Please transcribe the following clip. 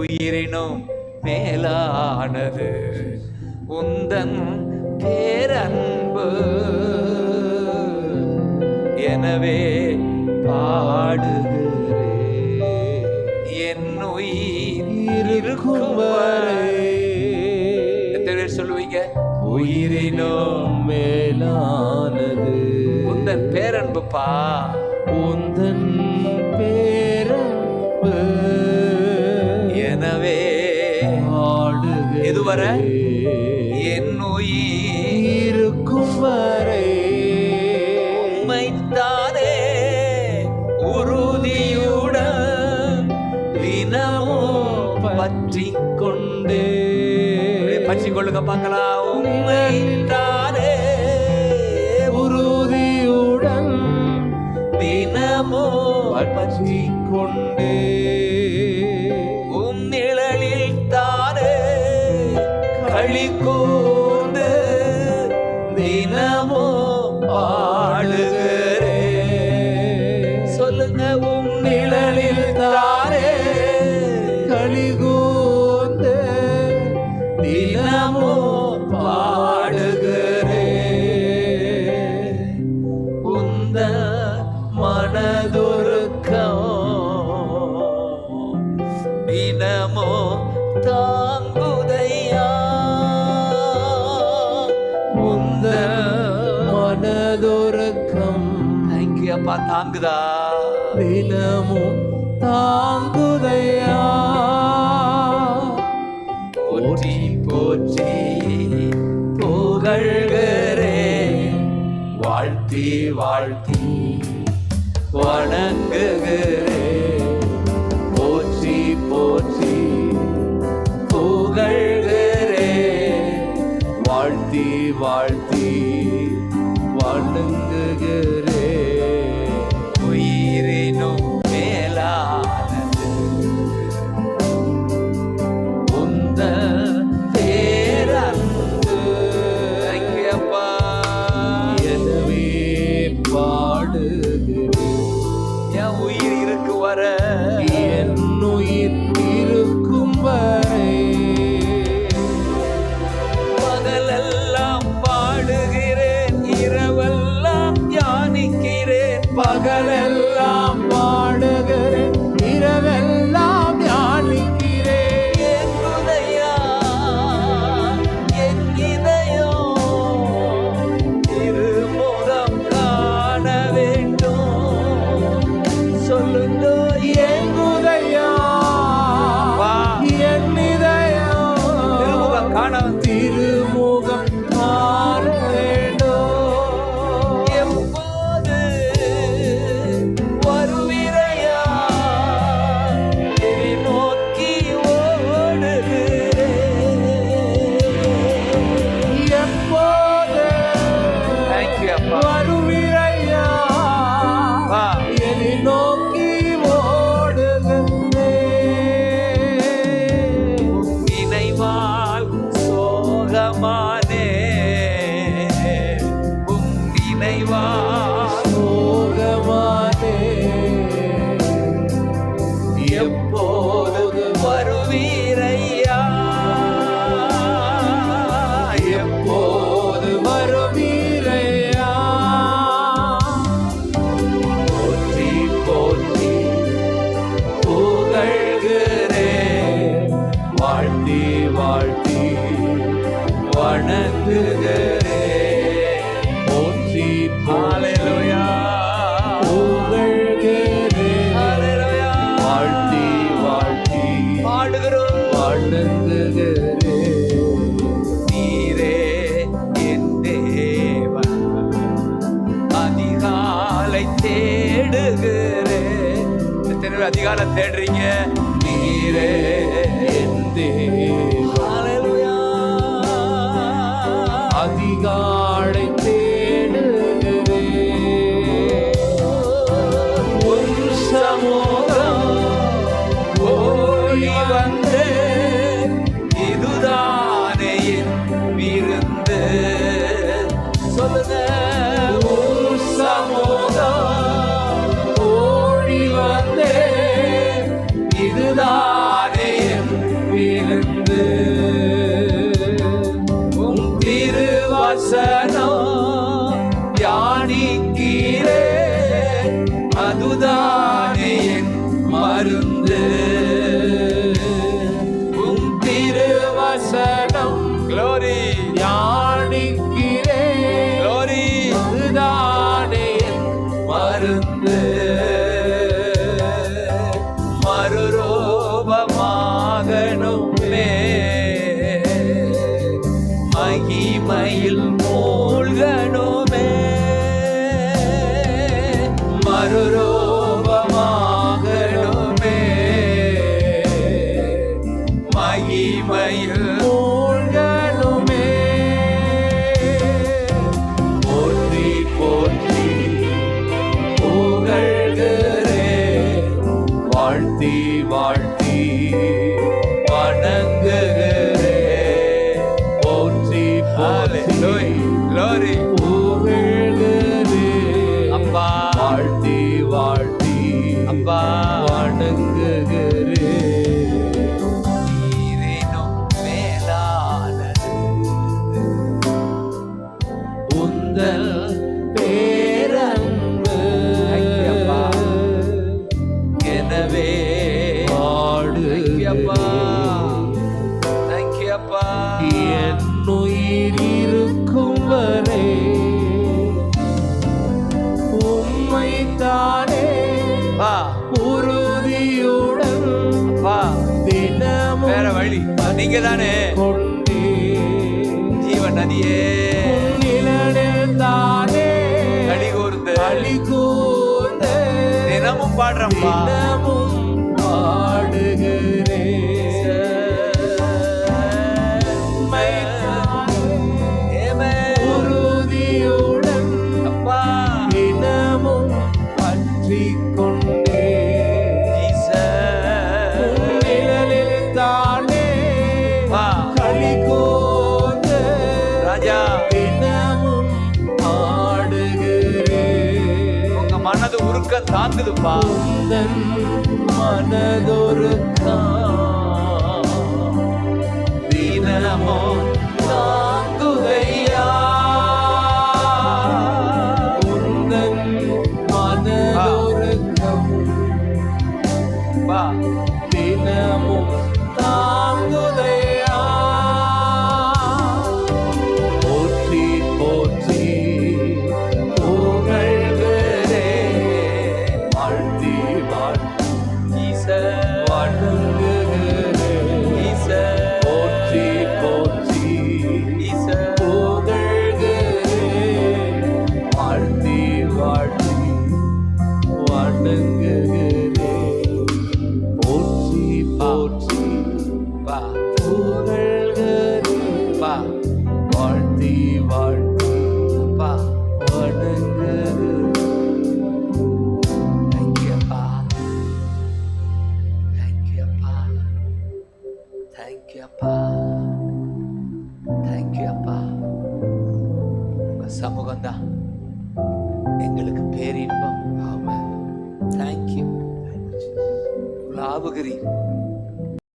உயிரினும் மேலானது. உந்தன் பேரன்பு. எனவே பாடுகிறேன். என் உயிர் இருக்கும் வரை. பேர் சொல்லுவீங்க? உயிரினும் மேலானது. உந்தன் பேரன்புப்பா? உந்தன் பேரன்பு. எதுவரை? என் இருக்கும் வரை. உம்மைத்தானே உறுதியுடன் தினமும் பற்றி கொண்டு பற்றி கொள்ளுங்க பார்க்கலாம். உம்மைத்தானே உறுதியுடன் தினமும் பற்றி கொண்டே களி கூர்ந்து தினமும் மனதுருக்கம் தேங்க்யூ அப்பா தாங்குதா? தினமும் தாங்குதையா? போற்றி போற்றி புகழ்கிறேன் வாழ்த்தி வாழ்த்தி வணங்குகிறேன் சோகமானே உம் நினைவால் சோகமானே. எப்போது வருவீரையா. எப்போது வருவீரையா அதிகாலை தேடுகிறேன். எத்தனை பேர் தேடுறீங்க? நீரே மகனுமே. மகிமையில் மூழ்கனுமே மறுரூபமாகனுமே மகிமையில் Lore, Lore, Lore. நீங்க தானே ஜீவ நதியே தானே அழிகூர்ந்து அழிகூர்ந்து தினமும் பாடுறப்பா மனது உருக்க தாங்குதுப்பா. மனதொரு தினமோ தாங்குதையா உந்தன் மனதொருக்கம். தினமும் தேங்க்யூ அப்பா தேங்க்யூ அப்பா. உங்க சமூகம் தான் எங்களுக்கு பேரின்பம். ஆமா தேங்க்யூ ஆவுகிறீர்